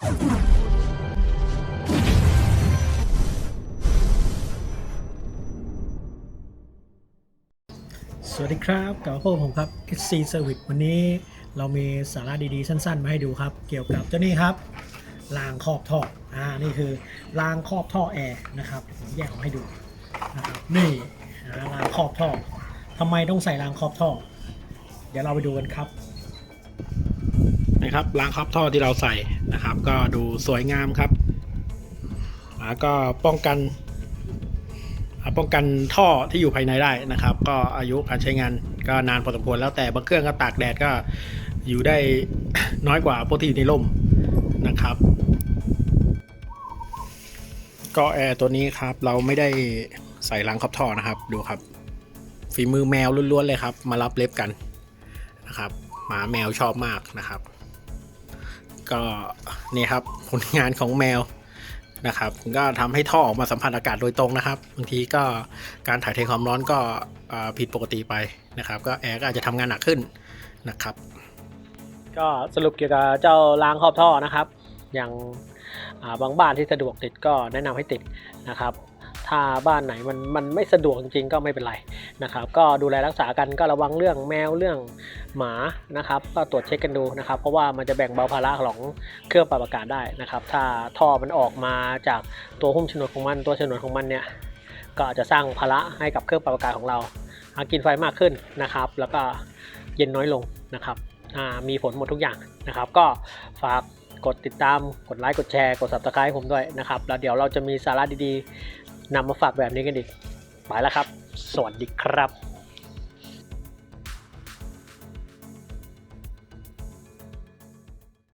สวัสดีครับกับพวกผมครับ SC Service วันนี้เรามีสาระดีๆ สั้น ๆ มาให้ดูครับ เกี่ยวกับเจ้านี่ครับรางครอบท่ออ่านี่คือรางครอบท่อแอร์นะครับผมแยกออกให้ดูนะครับนี่อ่ารางครอบท่อทำไมต้องใส่รางครอบท่อ เดี๋ยวเราไปดูกันครับ นะครับรางครอบท่อที่เราใส่นะครับ ก็ดูสวยงามครับแล้วก็ป้องกันป้องกันท่อที่อยู่ภายในได้นะครับ ก็อายุการใช้งานก็นานพอสมควรแล้วแต่บางเครื่องก็ตากแดดก็อยู่ได้น้อยกว่าพวกที่อยู่ในร่มนะครับ ก็แอร์ตัวนี้ครับเราไม่ได้ใส่รังครอบท่อนะครับดูครับ ฝีมือแมวล้วนๆเลยครับ มารับเล็บกันนะครับหมาแมวชอบมากนะครับ ก็นี่ครับผลงานของแมวนะครับก็ทำให้ท่อออกมาสัมผัสอากาศโดยตรงนะครับบางทีก็การถ่ายเทความร้อนก็ผิดปกติไปนะครับ ก็แอร์ก็อาจจะทำงานหนักขึ้นนะครับ ก็สรุปเกี่ยวกับเจ้ารางครอบท่อนะครับ อย่างบางบ้านที่สะดวกติดก็แนะนำให้ติดนะครับ ถ้าบ้านไหนมันมันไม่สะดวกจริงๆก็ไม่เป็นไรนะครับ ก็ดูแลรักษากันก็ระวังเรื่องแมวเรื่องหมานะครับก็ตรวจเช็คกันดูนะครับ เพราะว่ามันจะแบ่งเบาภาระของเครื่องปรับอากาศได้นะครับ ถ้าท่อมันออกมาจากตัวหุ้มฉนวนของมัน ตัวฉนวนของมันเนี่ยก็จะสร้างภาระให้กับเครื่องปรับอากาศของเราหากินไฟมากขึ้นนะครับ แล้วก็เย็นน้อยลงนะครับมีผลหมดทุกอย่างนะครับ ก็ฝากกดติดตาม กดไลค์ กดแชร์ กด subscribe ผมด้วยนะครับ แล้วเดี๋ยวเราจะมีสาระดีๆ นำมาฝากแบบนี้กันอีกไปแล้วครับ สวัสดีครับ